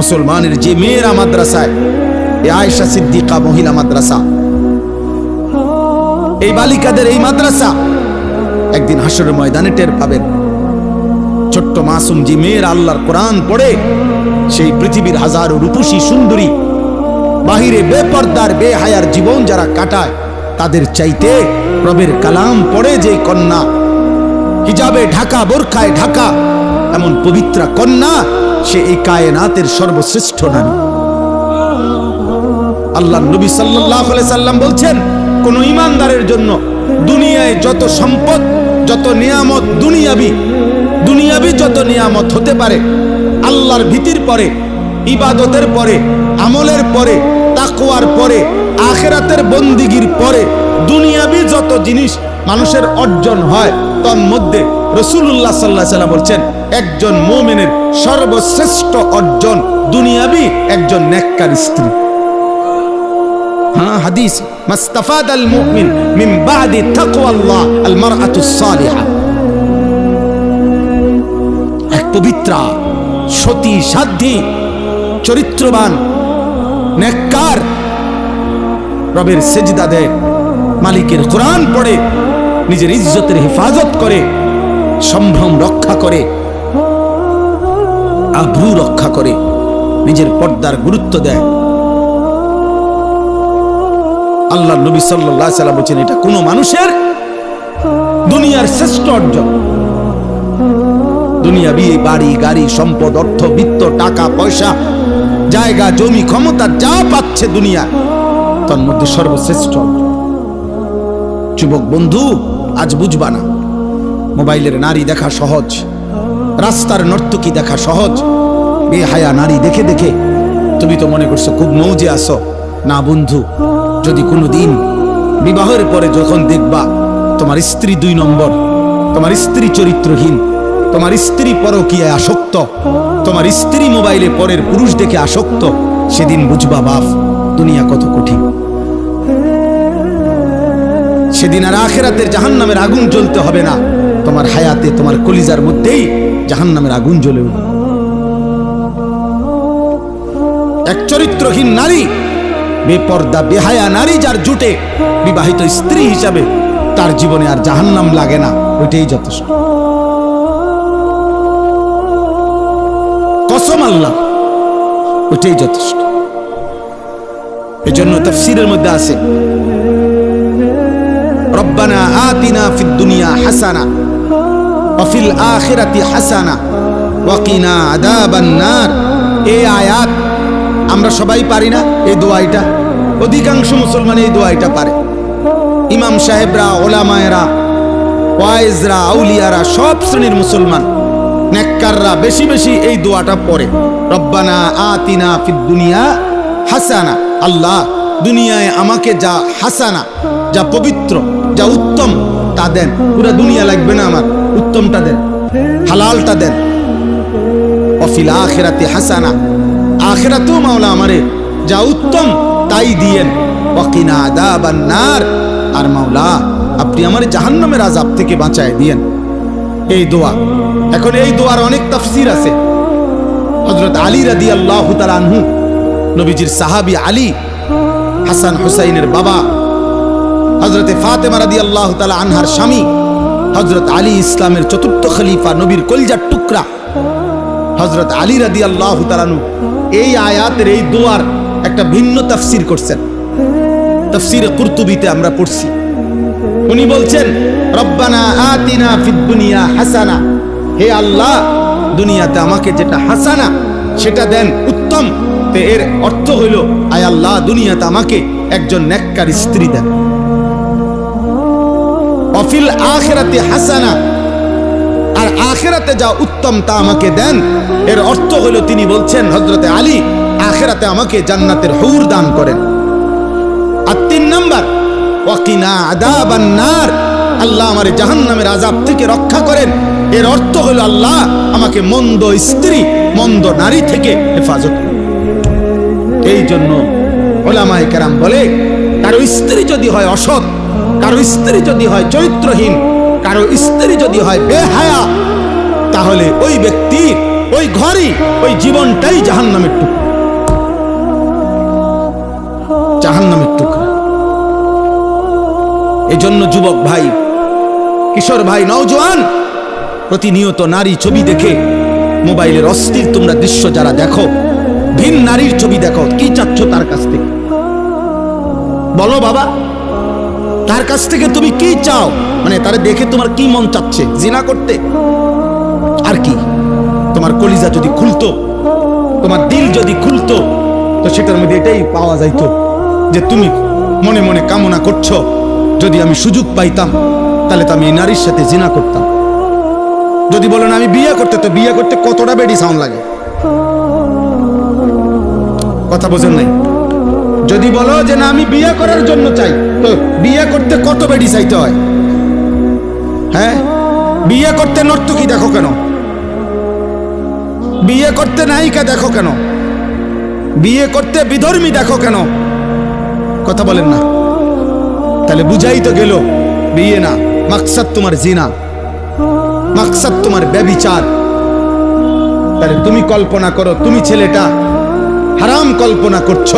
মুসলমানের যে মেয়েরা মাদ্রাসায়, এ আয়েশা সিদ্দিকা মহিলা মাদ্রাসা। এই বালিকাদের এই মাদ্রাসা একদিন হাসরের ময়দানে টের পাবেন। ছোট্ট মাসুম যে মেয়ের আল্লাহর কোরআন পড়ে, সেই পৃথিবীর হাজারো রূপসী সুন্দরী, বাহিরে বেপর্দার, বেহায়ার জীবন যারা কাটায়, তাদের চাইতে রবের কালাম পড়ে যে কন্যা। হিজাবে ঢাকা, বোরখায় ঢাকা, এমন পবিত্রা কন্যা সে এই কায়নাতের সর্বশ্রেষ্ঠ নারী। আল্লাহ নবী সাল্লাহ সাল্লাম বলছেন, কোন ইমানদারের জন্য দুনিয়ায় যত সম্পদ, যত নিয়ামত দুনিয়াবি দুনিয়াবি যত নিয়ামত হতে পারে, আল্লাহর ভীতির পরে, ইবাদতের পরে, আমলের পরে তাকুয়ার পরে, আখেরাতের বন্দিগির পরে দুনিয়াবি যত জিনিস মানুষের অর্জন হয়, তন্মধ্যে রসুল্লাহ সাল্লাহ সাল্লাম বলছেন, একজন মোমেনের সর্বশ্রেষ্ঠ অর্জন দুনিয়াবি একজন নেককার স্ত্রী। হ্যাঁ এক পবিত্রা, সতী চরিত্রবান, নেককার রবের সেজদা দেয় মালিকের কোরআন পড়ে, নিজের ইজ্জতের হেফাজত করে সম্ভ্রম রক্ষা করে, আব্রু রক্ষা করে, নিজের পর্দার গুরুত্ব দেয়। আল্লাহ নবী সাল্লাহ সাল্লাম বলছেন, এটা কোনো মানুষের দুনিয়ার শ্রেষ্ঠ অর্জন। দুনিয়া বিয়ে, বাড়ি, গাড়ি, সম্পদ, অর্থ, বিত্ত, টাকা, পয়সা, জায়গা, জমি, ক্ষমতা, যা পাচ্ছে দুনিয়া, তার মধ্যে সর্বশ্রেষ্ঠ যুবক বন্ধু, আজ বুঝবা না মোবাইলের নারী দেখা সহজ, রাস্তার নর্তকী দেখা সহজ, বেহায়া নারী দেখে দেখে। তুমি তো মনে করছ খুব মৌজে আসো না বন্ধু, যদি কোনো দিন বিবাহের পরে যখন দেখবা তোমার স্ত্রী দুই নম্বর, তোমার স্ত্রী চরিত্রহীন, তোমার স্ত্রী পরকীয়ায় আসক্ত, তোমার স্ত্রী মোবাইলে পরের পুরুষ দেখে আসক্ত, সেদিন বুঝবা বাপ, দুনিয়া কত কঠিন। সেদিন আর আখেরাতের জাহান নামের আগুন জ্বলতে হবে না। তোমার হায়াতে, তোমার কলিজার মধ্যেই জাহান নামের আগুন জ্বলে উঠবে এক চরিত্রহীন নারী, বেপর্দা, বেহায়া নারী যার জুটে বিবাহিত স্ত্রী হিসাবে তার জীবনে আর জাহান্নাম লাগে না, ওইটাই যথেষ্ট। কসম আল্লাহ, ওইটাই যথেষ্ট। এজন্য তফসিরের মধ্যে আছে, রব্বানা আতিনা ফিদ দুনিয়া হাসানা। ওয়াফিল আখিরাতি হাসানা। ওয়াকিনা আদাবান নার এই আয়াত আমরা সবাই পারি না এই দোয়াইটা। অধিকাংশ মুসলমান এই দোয়াইটা পারে। ইমাম সাহেবরা, ওলামায়েরা, ওয়াইজরা, আউলিয়ারা, সব শ্রেণির মুসলমান, নেককাররা বেশি বেশি এই দোয়াটা পড়ে। রব্বানা আতিনা ফিদ দুনিয়া হাসানা। আল্লাহ দুনিয়ায় আমাকে যা হাসানা, যা পবিত্র, যা উত্তম তা দেন। পুরা দুনিয়া লাগবে না আমার। উত্তমটা দেন, হালালটা দেন। অফিল আখেরাতে হাসানা, আখেরাতেও মাওলা আমারে যা উত্তম তাই দিয়েন। ওয়াকিনা আদাবান নার, আর মাওলা, আপনি আমার জাহান্নামের আজাব থেকে বাঁচায় দিয়েন। এই দোয়া, এখন এই দোয়ার অনেক তাফসির আছে। হযরত আলী রাদিয়াল্লাহু তাআলা আনহু, নবীজির সাহাবী আলী, হাসান হুসাইনের বাবা, হযরতে ফাতেমা রাদিয়াল্লাহু তাআলা আনহার স্বামী হযরত আলী ইসলামের চতুর্থ খলিফা নবীর কলজার টুকরা। হজরত আলী রাদি আল্লাহ তালানু এই আয়াতের এই দোয়ার একটা ভিন্ন তাফসির করছেন। তাফসিরে কুরতুবিতে আমরা পড়ছি। উনি বলছেন, রব্বানা আতিনা ফিদ দুনিয়া হাসানা। হে আল্লাহ, দুনিয়াতে আমাকে যেটা হাসানা, সেটা দেন উত্তম। তো এর অর্থ হইল, আয় আল্লাহ, দুনিয়াতে আমাকে একজন নেককার স্ত্রী দেন। অফিল আখেরাতে হাসানা। আর আখেরাতে যা উত্তম তা আমাকে দেন। এর অর্থ হলো তিনি বলছেন হজরতে আলী আখেরাতে আমাকে জান্নাতের হৌর দান করেন। আর তিন নাম্বার, ওয়াকিনা আদাবান নার। আল্লাহ আমার জাহান্নামের আজাব থেকে রক্ষা করেন। এর অর্থ হলো আল্লাহ আমাকে মন্দ স্ত্রী, মন্দ নারী থেকে হেফাজত এই জন্য ওলামায়ে কেরাম বলে কারও স্ত্রী যদি হয় অসৎ কারও স্ত্রী যদি হয় চরিত্রহীন, কারও স্ত্রী যদি হয় বেহায়া, তাহলে ওই ব্যক্তির ওই ঘরই, ওই জীবনটাই জাহান্নামের টুকরা। জাহান্নামের টুকরা। এজন্য যুবক ভাই, কিশোর ভাই, নওজোয়ান, প্রতিনিয়ত নারী ছবি দেখে, মোবাইলের অস্থির তোমরা দৃশ্য যারা দেখো, ভিন নারীর ছবি দেখো, কি চাচ্ছ তার কাছ থেকে? বলো বাবা। তার কাছ থেকে তুমি কি চাও? মানে তারে দেখে তোমার কি মন চাচ্ছে? জিনা করতে? আর কি? তোমার কলিজা যদি খুলতো, তোমার দিল যদি খুলতো, তো সেটার মধ্যে এটাই পাওয়া যাইতো যে তুমি মনে মনে কামনা করছ, যদি আমি সুযোগ পাইতাম, তাহলে তো আমি এই নারীর সাথে জিনা করতাম। যদি বলো না, আমি বিয়ে করতে, তো বিয়ে করতে কতটা বেডি সাউন্ড লাগে? কথা বোঝেন নাই? যদি বলো যে না, আমি বিয়ে করার জন্য চাই, তো বিয়ে করতে কত বেডি চাইতে হয়? হ্যাঁ? বিয়ে করতে নর্তকী দেখো কেন? বিয়ে করতে নায়িকা দেখো কেন? বিয়ে করতে বিধর্মী দেখো কেন? কথা বলেন না। তাহলে বুঝাই তো গেল, বিয়ে না, মাকসাদ তোমার জিনা, মাকসাদ তোমার ব্যবিচার। তাহলে তুমি কল্পনা করো, তুমি ছেলেটা হারাম কল্পনা করছ।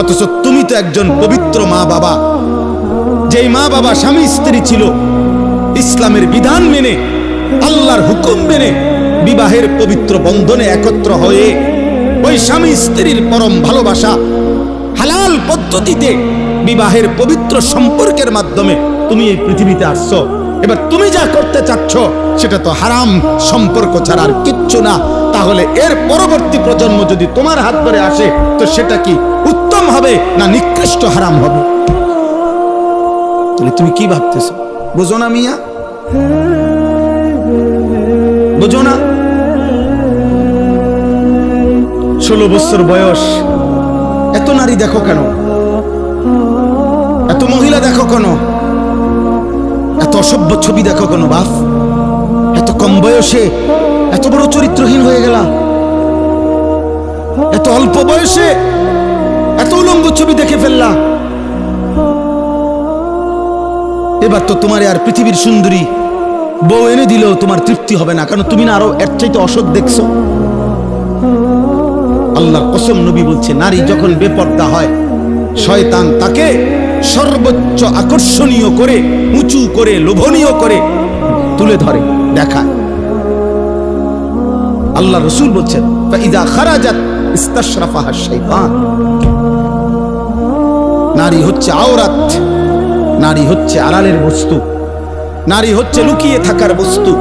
অথচ তুমি তো একজন পবিত্র মা বাবা। যেই মা বাবা স্বামী স্ত্রী ছিল, ইসলামের বিধান মেনে, আল্লাহর হুকুম মেনে বিবাহের পবিত্র বন্ধনে একত্র হয়ে ওই স্বামী স্ত্রীর পরম ভালোবাসা হালাল পদ্ধতিতে বিবাহের পবিত্র সম্পর্কের মাধ্যমে তুমি এই পৃথিবীতে আসছো। এবার তুমি যা করতে চাচ্ছ, সেটা তো হারাম, সম্পর্ক ছাড়া আর কিচ্ছু না। তাহলে এর পরবর্তী প্রজন্ম যদি তোমার হাত ধরে আসে, তো সেটা কি উত্তম হবে না নিকৃষ্ট হারাম হবে। তাহলে তুমি কি ভাবতেছ? বুঝো না মিয়া। বুঝো না। ষোলো বছর বয়স। এত নারী দেখো কেন? এত মহিলা দেখো কেন? এত অসভ্য ছবি দেখো কেন, বাপ? এত কম বয়সে এত বড় চরিত্রহীন হয়ে গেলা। এত অল্প বয়সে উলঙ্গ ছবি দেখে ফেললা। এবার তো তোমার আর পৃথিবীর সুন্দরী বউ এনে দিলেও তোমার তৃপ্তি হবে না, কারণ তুমি না আরও এর চাইতে অসৎ দেখছ। আল্লাহর কসম নবী বলছে, নারী যখন বেপর্দা হয়, শয়তান তাকে সর্বোচ্চ আকর্ষণীয় করে, উঁচু করে, লোভনীয় করে তুলে ধরে, দেখায়। আল্লাহ রসুল বলছেন ইদা খারাজাত ইস্তাশরাফাহা শাইতান নারী হচ্ছে আওরাত, নারী হচ্ছে আড়ালের বস্তু, নারী হচ্ছে লুকিয়ে থাকার বস্তু,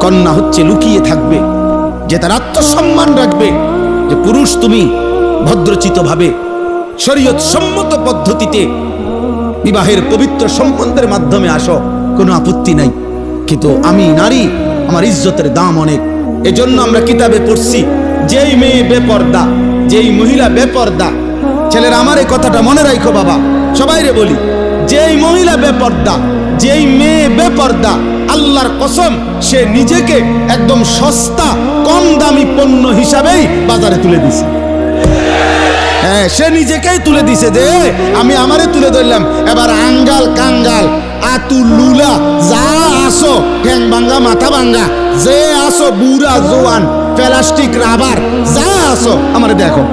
কন্যা হচ্ছে লুকিয়ে থাকবে, যে তার আত্মসম্মান রাখবে, যে পুরুষ তুমি ভদ্রচিত ভাবে শরীয়ত সম্মত পদ্ধতিতে বিবাহের পবিত্র সম্বন্ধের মাধ্যমে আসো, কোনো আপত্তি নাই। কিন্তু আমি নারী, আমার ইজ্জতের দাম অনেক। এজন্য আমরা কিতাবে পড়ছি, যেই মেয়ে বেপর্দা, যেই মহিলা বেপর্দা ছেলেরা আমার এই কথাটা মনে রাখো বাবা। সবাই রে বলি, যেই মহিলা বেপর্দা, যেই মেয়ে বেপর্দা, আল্লাহর কসম, সে নিজেকে একদম সস্তা, কম দামি পণ্য হিসাবেই বাজারে তুলে দিছে। হ্যাঁ সে নিজেকেই তুলে দিছে যে, আমি আমারে তুলে ধরলাম। এবার আঙ্গাল, কাঙ্গাল, আতু, লুলা, যা আসো, ঠ্যাং ভাঙ্গা, মাথা ভাঙ্গা, যে আসো, বুড়া, জোয়ান, প্লাস্টিক, রাবার, যা আসো, আমারে দেখো।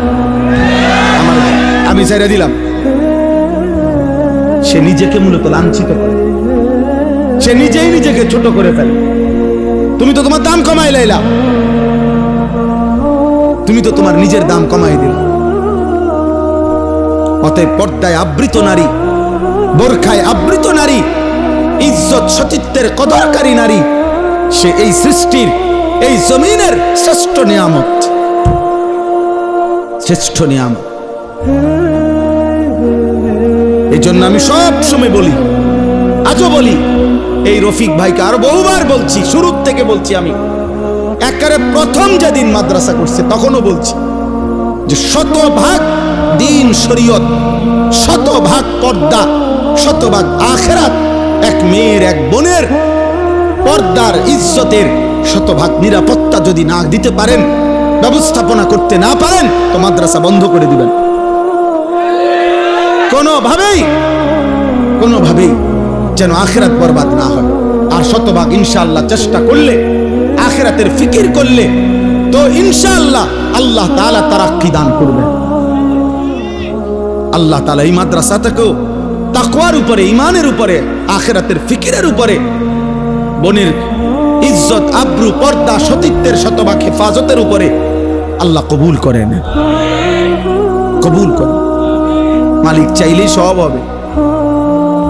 আমি ছেড়ে দিলাম। সে নিজেকে মূলত লাঞ্ছিত করে। সে নিজেই নিজেকে ছোট করে ফেলে। তুমি তো তোমার দাম কমাই লাইলা। তুমি তো তোমার নিজের দাম কমাই দিলা। অতএব পর্দায় আবৃত নারী, বোরখায় আবৃত নারী, ইজ্জত সতীত্বের কদরকারী নারী, সে এই সৃষ্টির, এই জমিনের শ্রেষ্ঠ নিয়ামত। শ্রেষ্ঠ নিয়ামত। এই জন্য আমি সব সময় বলি, আজও বলি, এই রফিক ভাইকে আরও বহুবার বলছি, শুরুর থেকে বলছি আমি, একেবারে প্রথম যেদিন মাদ্রাসা করছে, তখনও বলছি যে শতভাগ দিন শরীয়ত, শতভাগ পর্দা, শতভাগ আখেরাত, এক মেয়ের, এক বোনের পর্দার ইজ্জতের শতভাগ নিরাপত্তা যদি না দিতে পারেন, ব্যবস্থাপনা করতে না পারেন, তো মাদ্রাসা বন্ধ করে দিবেন। কোনোভাবেই কোনোভাবেই যেন আখেরাত বরবাদ না হয়। আর শতভাগ ইনশাআল্লাহ চেষ্টা করলে, আখেরাতের ফিকির করলে, তো ইনশাআল্লাহ আল্লাহ তাআলা তারাক্কি দান করবেন আল্লাহ তাআলা এই মাদ্রাসাটাকেও তাকওয়ার উপরে ইমানের উপরে, আখেরাতের ফিকিরের উপরে বনের ইজ্জত, আব্রু, পর্দা, সতীত্বের শতভাগ হেফাজতের উপরে আল্লাহ কবুল করেন। কবুল করেন। মালিক চাইলেই সব হবে।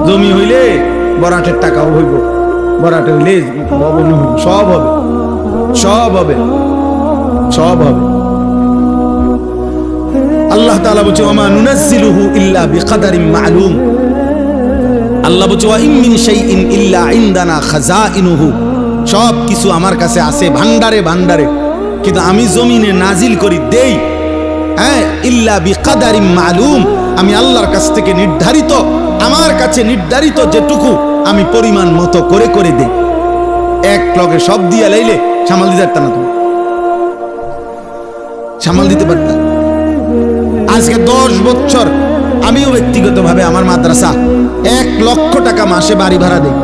জমি হইলে বরাটের টাকাও হইব, বরাটে হইলে সব হবে সব হবে সব হবে। আল্লাহ তাআলা বলছে ওমা নুনাজ্জিলুহু ইল্লা বিকাদারিন মা'লুম। আল্লাহ বলছে, ওয়া ইম মিন শাইইন ইল্লা ইনদানা খাজাইনুহু। সব কিছু আমার কাছে আছে ভান্ডারে ভান্ডারে কিন্তু আমি জমিনে নাজিল করি দেই হ্যাঁ ইল্লা বিকাদারিন মা'লুম। আমি আল্লাহর কাছ থেকে নির্ধারিত, আমার কাছে নির্ধারিত যেটুকু আমি পরিমাণ মতো করে করে দেই। এক লগে সব দিয়া লাইলে সামাল দিতে পারতাম না তুমি। সামাল দিতে পারতাম আজকে দশ বছর আমিও ব্যক্তিগতভাবে আমার মাদ্রাসা এক লক্ষ টাকা মাসে বাড়ি ভাড়া দেই।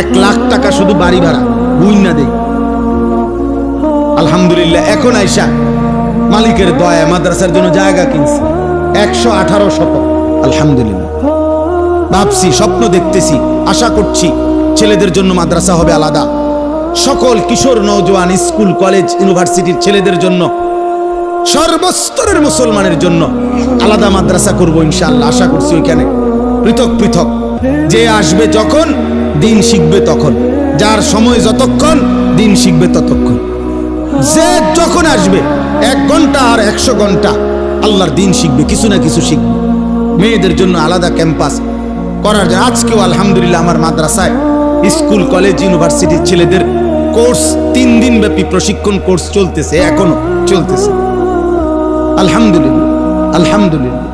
এক লাখ টাকা শুধু বাড়ি ভাড়া বুইনা দেই। আলহামদুলিল্লাহ, এখন আইসা মালিকের দয়া মাদ্রাসার জন্য জায়গা কিনছি। একশো আঠারো শত। আলহামদুলিল্লাহ। ভাবছি, স্বপ্ন দেখতেছি, আশা করছি ছেলেদের জন্য মাদ্রাসা হবে আলাদা। সকল কিশোর নৌজওয়ান স্কুল, কলেজ, ইউনিভার্সিটির ছেলেদের জন্য, সর্বস্তরের মুসলমানের জন্য আলাদা মাদ্রাসা করব ইনশাল্লাহ আশা করছি ওইখানে। পৃথক পৃথক। যে আসবে যখন, দিন শিখবে তখন। যার সময় যতক্ষণ, দিন শিখবে ততক্ষণ। যে যখন আসবে, এক ঘণ্টা আর একশো ঘণ্টা আল্লাহর দিন শিখবে, কিছু না কিছু শিখবে। মেয়েদের জন্য আলাদা ক্যাম্পাস করার জন্য। আজকেও আলহামদুলিল্লাহ আমার মাদ্রাসায় স্কুল, কলেজ ইউনিভার্সিটির ছেলেদের কোর্স, তিন দিন ব্যাপী প্রশিক্ষণ কোর্স চলতেছে, এখনও চলতেছে। আলহামদুলিল্লাহ আলহামদুলিল্লাহ।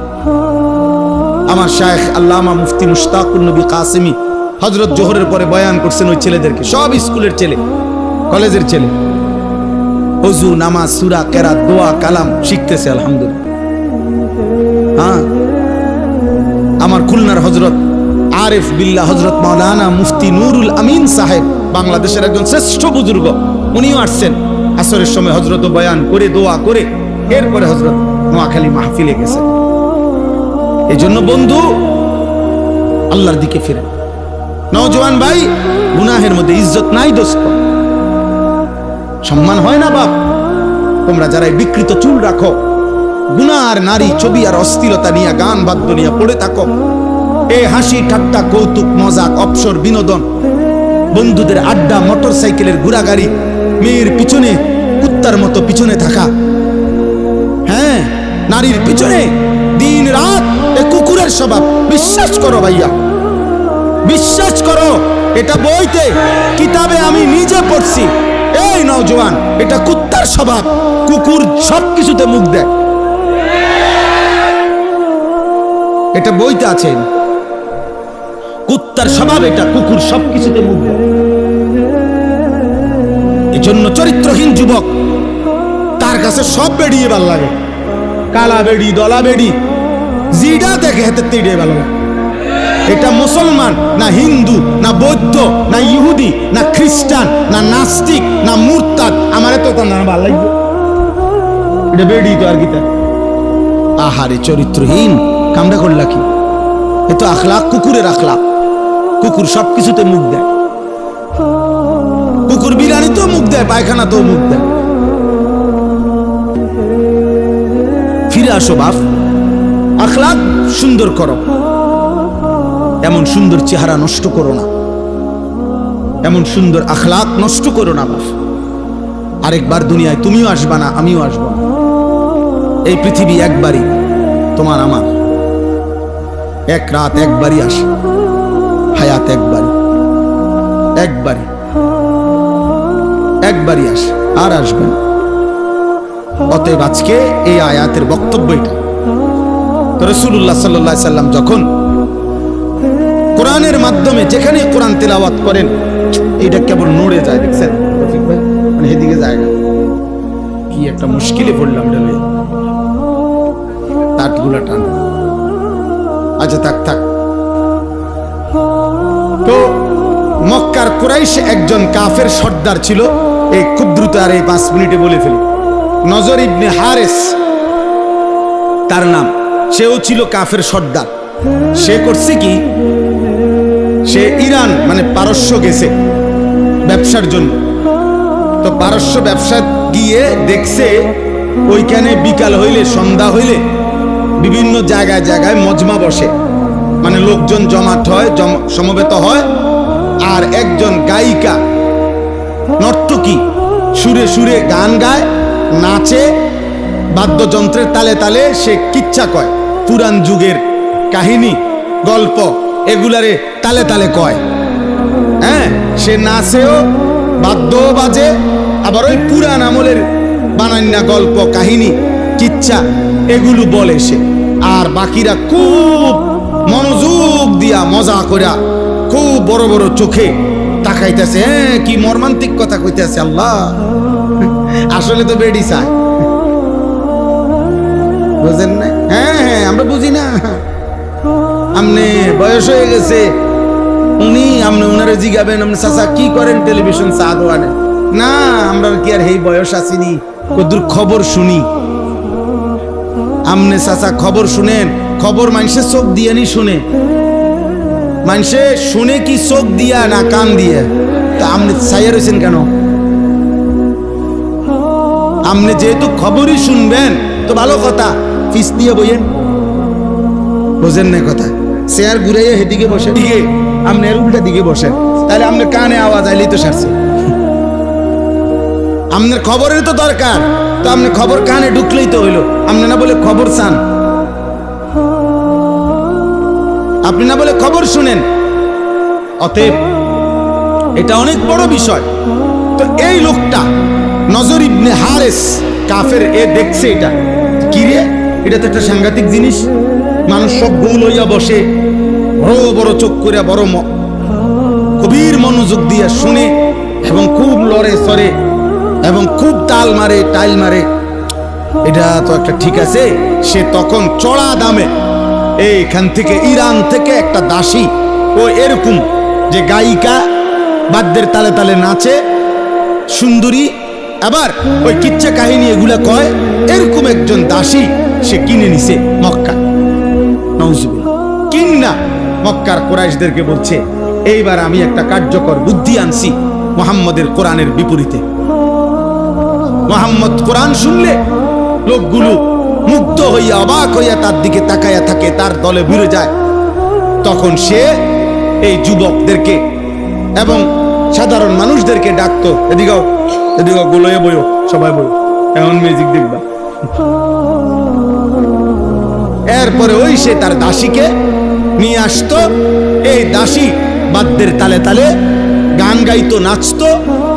আমার শায়েখ আল্লামা মুফতি মুশতাকুর নবী কাসিমি হজরত জোহরের পরে বয়ান করছেন ওই ছেলেদেরকে। সব স্কুলের ছেলে, কলেজের ছেলে। অজু নামাজ, সুরা কেরা দোয়া, কালাম শিখতেছে, আলহামদুলিল্লাহ। হ্যাঁ? আমার খুলনার হজরত আরেফ বিল্লাহ হজরত মাওলানা মুফতি নুরুল আমিন সাহেব, বাংলাদেশের একজন শ্রেষ্ঠ বুজুর্গ। উনিও আসছেন আসরের সময় হজরত বয়ান করে, দোয়া করে। এরপরে হজরত নোয়াখালী মাহফিলে গেছে। এই জন্য বন্ধু, আল্লাহর দিকে ফিরে। নওজওয়ান ভাই, গুনাহের মধ্যে ইজ্জত নাই দোস্ত। সম্মান হয় না বাপ। তোমরা যারা এই বিকৃত চুল রাখো গুনা আর নারী ছবি আর অস্থিরতা নিয়ে গান বাদ্য নিয়ে পড়ে থাকো। এ হাসি, ঠাট্টা, কৌতুক, মজাক অপসর বিনোদন, বন্ধুদের আড্ডা মোটর সাইকেলের ঘোরাগাড়ি মেয়ের পিছনে, কুত্তার মতো পিছনে থাকা। হ্যাঁ নারীর পিছনে দিন রাত এ কুকুরের স্বভাব। বিশ্বাস করো ভাইয়া, বিশ্বাস করো, এটা বইতে, কিতাবে আমি নিজে পড়ছি। এই নওজোয়ান, এটা কুত্তার স্বভাব। কুকুর সব কিছুতে মুখ দেয়। এটা বইতে আছে। কুত্তার স্বভাব এটা, কুকুর সব কিছুতে মুখ দেয়। এই জন্য চরিত্রহীন যুবক, তার কাছে সব বেরিয়ে ভালো লাগে। কালা বেড়ি, দলা বেড়ি, জিডা দেখে হাতে তিড়ে ভালো লাগে। এটা মুসলমান, না হিন্দু, না বৌদ্ধ, না ইহুদি, না খ্রিস্টান, না নাস্তিক, না মুরতাদ। আমার তো নাম ভালো লাগবে এটা বেড়ি তো আর গীতা। আহারে চরিত্রহীন, কামড়া করলা কি? এ তো আখলাক, কুকুরের আখলাক। কুকুর সব কিছুতে মুখ দেয়। কুকুর বিরিয়ানি তো মুখ দেয় পায়খানা তো মুখ দেয়। ফিরে আসো বাপ। আখলাক সুন্দর করো। এমন সুন্দর চেহারা নষ্ট করো না। এমন সুন্দর আখলাক নষ্ট করো না, বাপ। আরেকবার দুনিয়ায় তুমিও আসবা না, আমিও আসব না। এই পৃথিবী একবারই তোমার আমার। এক রাত একবারই আসে, হায়াত একবারই। একবারই। একবারই আসে, আর আসবে না। অতএব আজকে এই আয়াতের বক্তব্য এটা। তো রসুল্লাহ সাল্লাহ সাল্লাম যখন কোরআনের মাধ্যমে যেখানে কোরআন তেলাওয়াত করেন এটা কেবল নড়ে যায়, দেখছেন? মানে এদিকে যায় না। কি একটা মুশকিলে পড়লাম লইয়া। তাটগুলা টান। আচ্ছা থাক থাক। তো মক্কার কুরাইশ একজন কাফের সর্দার ছিল, এই খুব দ্রুত আর এই পাঁচ মিনিটে বলে ফেলি। নজর ইবনে হারেস, তার নাম। সেও ছিল কাফের সর্দার। সে করছে কি? সে ইরান মানে পারস্য গেছে ব্যবসার জন্য। তো পারস্য ব্যবসা গিয়ে দেখছে ওইখানে বিকাল হইলে, সন্ধ্যা হইলে বিভিন্ন জায়গায় জায়গায় মজমা বসে। মানে লোকজন জমাট হয় সমবেত হয়, আর একজন গায়িকা নর্তকী সুরে সুরে গান গায়, নাচে, বাদ্যযন্ত্রের তালে তালে সে কিচ্ছা কয়। পুরান যুগের কাহিনী, গল্প, এগুলারে তালে তালে কয়। হ্যাঁ সে নাচেও বাদ্যও বাজে, আবার ওই পুরান আমলের বানান্না গল্প, কাহিনী, কিচ্ছা, এগুলো বলে সে। আর বাকিরা খুব মনোযোগ দিয়া মজা কইরা খুব বড় বড় চোখে তাকাইতেছে। হ্যাঁ কি মর্মান্তিক কথা কইতেছে আল্লাহ। আসলে তো বেডি চায় বুঝেন না হ্যাঁ হ্যাঁ আমরা বুঝি না। আমনে বয়স হয়ে গেছে উনি আপনি উনারে জিগাবেন আপনি চাচা কি করেন টেলিভিশন চা দোয়ানে না, আমরা কি আর এই বয়স আসিনি কদুর খবর শুনি। আমনে চাচা খবর শুনেন, খবর মানুষের চোখ দিয়ে নি শুনে। মানুষে শুনে কি চোখ দিয়া না কান দিয়ে? তা আপনি চাইয়া রয়েছেন কেন? আপনি যেহেতু খবরই শুনবেন, তো ভালো কথা, ফিস দিয়ে বইয়েন। বোঝেন না কথা। চেয়ার ঘুরাইয়ে হেদিকে বসে দিকে আপনি এর উল্টা দিকে বসেন তাহলে আপনার কানে আওয়াজ আইলেই তো সারছে। আপনার খবরের তো দরকার। তো আপনি খবর কানে ঢুকলেই তো হইল। আপনি না বলে খবর চান। আপনি না বলে খবর শুনেন। অতএব এটা অনেক বড় বিষয়। তো এই লোকটা নজর ইবনে হারেস কাফের, এ দেখছে এটা। কি রে? এটা তো একটা সাংঘাতিক জিনিস। মানুষ সব গোল হইয়া বসে। বড় বড় চোখ করে বড় গভীর মনোযোগ দিয়া শুনে এবং খুব লড়ে সরে এবং খুব তাল মারে, টাইল মারে। এটা তো একটা ঠিক আছে, সে তখন চড়া দামে এইখান থেকে ইরান থেকে একটা দাসী ও এরকম যে গায়িকা বাদ্যের তালে তালে নাচে, সুন্দরী। আবার ওই কিচ্ছা কাহিনী এগুলা কয়, এরকম একজন দাসী সে কিনে নিছে মক্কা নওজুবিল্লাহ। কিন্না মক্কার কোরাইশদেরকে বলছে, এইবার আমি একটা কার্যকর বুদ্ধি আনছি মোহাম্মদের কোরআনের বিপরীতে। মোহাম্মদ কোরআন শুনলে লোকগুলো মুগ্ধ হইয়া অবাক হইয়া তার দিকে তাকাইয়া থাকে, তার দলে ভিড়ে যায়। তখন সে এই যুবকদেরকে এবং সাধারণ মানুষদেরকে ডাকতো এদিকেও এদিকে গোলয়ে বইও, সবাই বই এমন মিউজিক দেখবা। এরপরে ওই সে তার দাসীকে নিয়ে আসতো। এই দাসী বাদ্যের তালে তালে গান গাইতো, নাচতো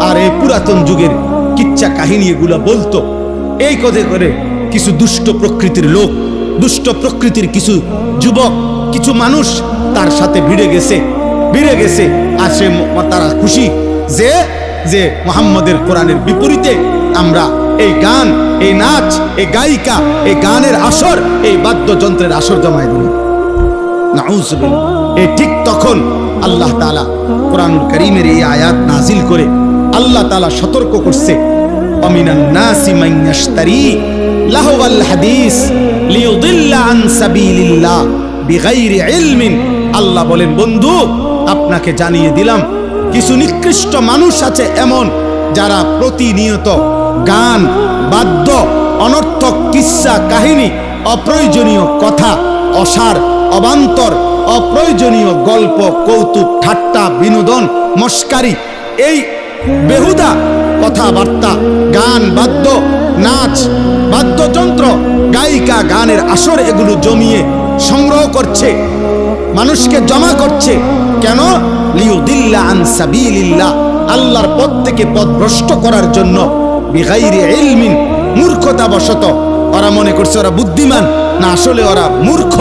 আর এই পুরাতন যুগের কিচ্ছা কাহিনী এগুলো বলতো। এই কথা করে কিছু দুষ্ট প্রকৃতির লোক, দুষ্ট প্রকৃতির কিছু যুবক, কিছু মানুষ তার সাথে ভিড়ে গেছে ভিড়ে গেছে। আর সে তারা খুশি যে যে মোহাম্মদের কোরআনের বিপরীতে আমরা এই গান, এই নাচ, এই গায়িকা, এই গানের আসর, এই বাদ্যযন্ত্রের আসর জমায় দিলাম। ঠিক তখন আল্লাহ কোরআনুল করিমের এই আয়াত নাজিল করে আল্লাহ তাআলা সতর্ক করছে আল্লাহ বলেন, বন্ধু, আপনাকে জানিয়ে দিলাম, কিছু নিকৃষ্ট মানুষ আছে এমন যারা প্রতিনিয়ত গান, বাদ্য, অনর্থক কিস্সা কাহিনী, অপ্রয়োজনীয় কথা, অসার অবান্তর, অপ্রয়োজনীয় গল্প, কৌতুক, ঠাট্টা, বিনোদন, মস্কারি, এই বেহুদা কথাবার্তা, গান, বাদ্য, নাচ, বাদ্যযন্ত্র, গায়িকা গানের আসর এগুলো জমিয়ে সংগ্রহ করছে, মানুষকে জমা করছে। কেন? লিউদিল্লা আন সাবিলিল্লাহ, আল্লাহর পথ থেকে পথভ্রষ্ট করার জন্য। বিগাইরি ইলমিন মূর্খতা বশত ওরা মনে করছে ওরা বুদ্ধিমান, না আসলে ওরা মূর্খ।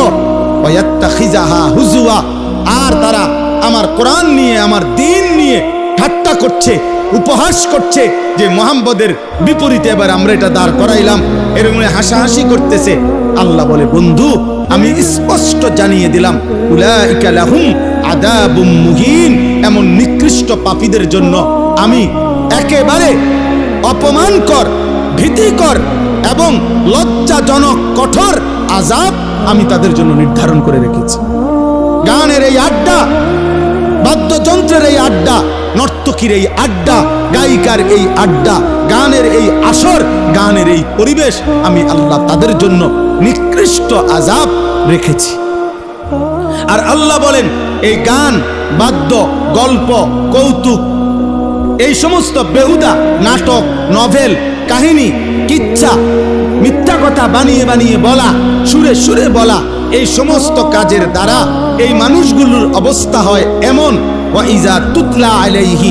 আর তারা আমার কোরআন নিয়ে, আমার দিন নিয়ে ঠাট্টা করছে, উপহাস করছে যে মোহাম্মদের বিপরীতে এবার আমরা এটা দাঁড় করাইলাম। এরকম হাসাহাসি করতেছে। আল্লাহ বলে, বন্ধু, আমি স্পষ্ট জানিয়ে দিলাম মুহিন। এমন নিকৃষ্ট পাপীদের জন্য আমি একেবারে অপমানকর, ভীতিকর এবং লজ্জাজনক, কঠোর আজাব আমি তাদের জন্য নির্ধারণ করে রেখেছি। গানের এই আড্ডা, বাদ্যযন্ত্রের এই আড্ডা, নর্তকীর এই আড্ডা, গায়িকার এই আড্ডা, গানের এই আসর, গানের এই পরিবেশ আমি আল্লাহ তাদের জন্য নিকৃষ্ট আজাব রেখেছি। আর আল্লাহ বলেন, এই গান, বাদ্য, গল্প, কৌতুক, এই সমস্ত বেহুদা, নাটক, নভেল কাহিনী, কিচ্ছা, মিথ্যা কথা বানিয়ে বানিয়ে বলা, সুরে সুরে বলা, এই সমস্ত কাজের দ্বারা এই মানুষগুলোর অবস্থা হয় এমন। ওয়াইজা তুতলা আলাইহি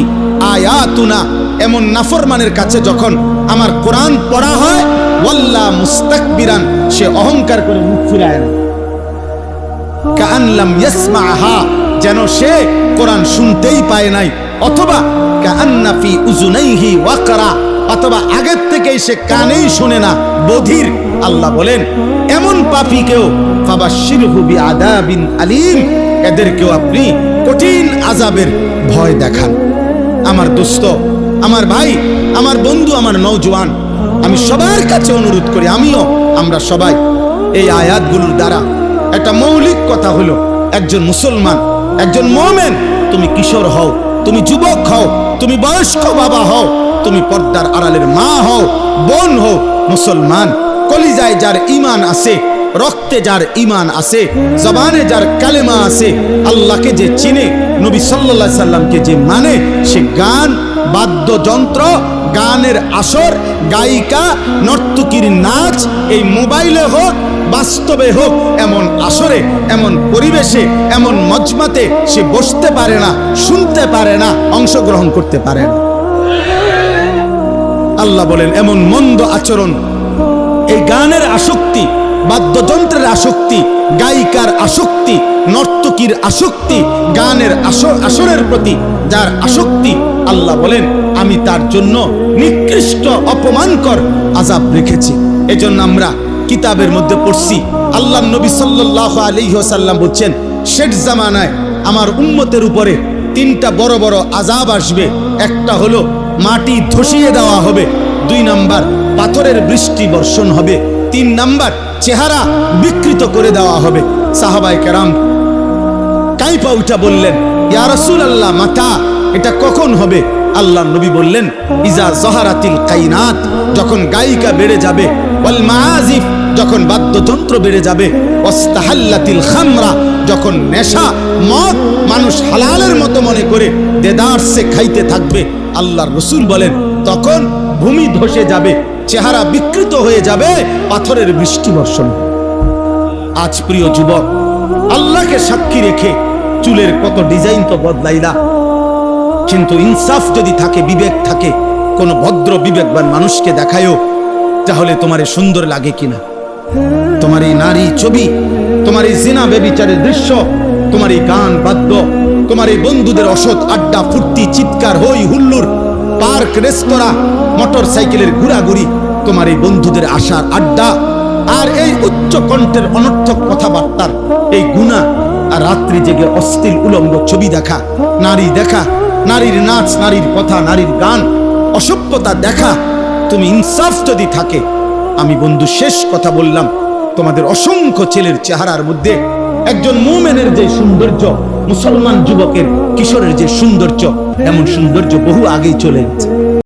আয়াতুনা, এমন নাফরমানের কাছে যখন আমার কোরআন পড়া হয়, ওয়াল্লা মুস্তাকবিরান, সে অহংকার করে মুখ ফিরায় না। কাআনলাম ইয়াসমাহা যেন সে কোরআন শুনতেই পায় নাই, অথবা কাআন্না ফি উজুনাইহি ওয়াকরা অথবা আগের থেকেই সে কানেই শুনে না, বধির। আল্লাহ বলেন, এমন পাপীকেও ফাবাশশিরহু বিআদাবিন আলিম। এদেরকেও আপনি কঠিন আজাবের ভয় দেখান। আমার দোস্ত, আমার ভাই, আমার বন্ধু, আমার নওজোয়ান, আমি সবার কাছে অনুরোধ করি, আমিও, আমরা সবাই এই আয়াতগুলোর দ্বারা একটা মৌলিক কথা হলো, একজন মুসলমান, একজন মোমেন, তুমি কিশোর হও, তুমি যুবক হও, তুমি বয়স্ক বাবা হও তুমি পর্দার আড়ালের মা হও, বোন হও, মুসলমান। কলিজায় যার ইমান আছে, রক্তে যার ইমান আছে, জবানে যার কালেমা আছে, আল্লাহকে যে চিনে, নবী আলাইহি সাল্লামকে যে মানে সে গান, বাদ্যযন্ত্র, গানের আসর, গায়িকা, নর্তকীর নাচ, এই মোবাইলে হোক, বাস্তবে হোক, এমন আসরে, এমন পরিবেশে, এমন মজমাতে সে বসতে পারে না, শুনতে পারে না, অংশগ্রহণ করতে পারে না। আল্লাহ বলেন, এমন মন্দ আচরণ, এই গানের আসক্তি, বাদ্যযন্ত্রের আসক্তি, গায়িকার আসক্তি, নর্তকীর আসক্তি, গানের আসর, আসরের প্রতি যার আসক্তি, আল্লাহ বলেন, আমি তার জন্য নিকৃষ্ট অপমানকর আজাব রেখেছি। এজন্য আমরা কিতাবের মধ্যে পড়ছি, আল্লাহ নবী সাল্লাহ আলিহাসাল্লাম বলছেন শেখ জামানায় আমার উম্মতের উপরে তিনটা বড় বড় আজাব আসবে, একটা হলো মাটি ধসিয়ে দেওয়া হবে। দুই নাম্বার, পাথরের বৃষ্টি বর্ষণ হবে। তিন নাম্বার, চেহারা বিকৃত করে দেওয়া হবে। সাহাবাই কেরাম কাইপা উঠা বললেন, ইয়া রাসূল আল্লাহ মাতা, এটা কখন হবে? আল্লাহ নবী বললেন, ইজা জহারাতিল কাইনাত যখন গায়িকা বেড়ে যাবে। যখন বাদ্যযন্ত্র বেড়ে যাবে। ওয়াস্তাহাল্লাতিল খামরা যখন নেশা, মদ মানুষ হালালের মতো মনে করে দেদারসে খাইতে থাকবে, আল্লাহর রসুল বলেন, তখন ভূমি ধসে যাবে, চেহারা বিকৃত হয়ে যাবে, পাথরের বৃষ্টি বর্ষণ আজ প্রিয় যুবক, আল্লাহকে সাক্ষী রেখে চুলের কত ডিজাইন তো বদলাইলা। কিন্তু ইনসাফ যদি থাকে, বিবেক থাকে, কোনো ভদ্র বিবেকবান মানুষকে দেখায়ও, তাহলে তোমার সুন্দর লাগে কিনা? তোমার এই নারী ছবি তোমার এই জিনা বেবিচারের দৃশ্য, তোমার এই গান বাদ্য, তোমার এই বন্ধুদের অসৎ আড্ডা, ফুর্তি, চিৎকার, হই হুল্লুর, পার্ক, রেস্তোরাঁ, মোটর সাইকেলের ঘুরাঘুরি, তোমার এই বন্ধুদের আশার আড্ডা আর এই উচ্চ কণ্ঠের অনর্থক কথাবার্তার এই গুণা আর রাত্রি জেগে অস্থির উলঙ্গ ছবি দেখা, নারী দেখা, নারীর নাচ, নারীর কথা, নারীর গান, অসভ্যতা দেখা, তুমি ইনসাফ যদি থাকে, আমি বন্ধু শেষ কথা বললাম। তোমাদের অসংখ্য ছেলের চেহারার মধ্যে একজন মুমেনের যে সৌন্দর্য, মুসলমান যুবকের কিশোরের যে সৌন্দর্য, এমন সৌন্দর্য বহু আগেই চলে গেছে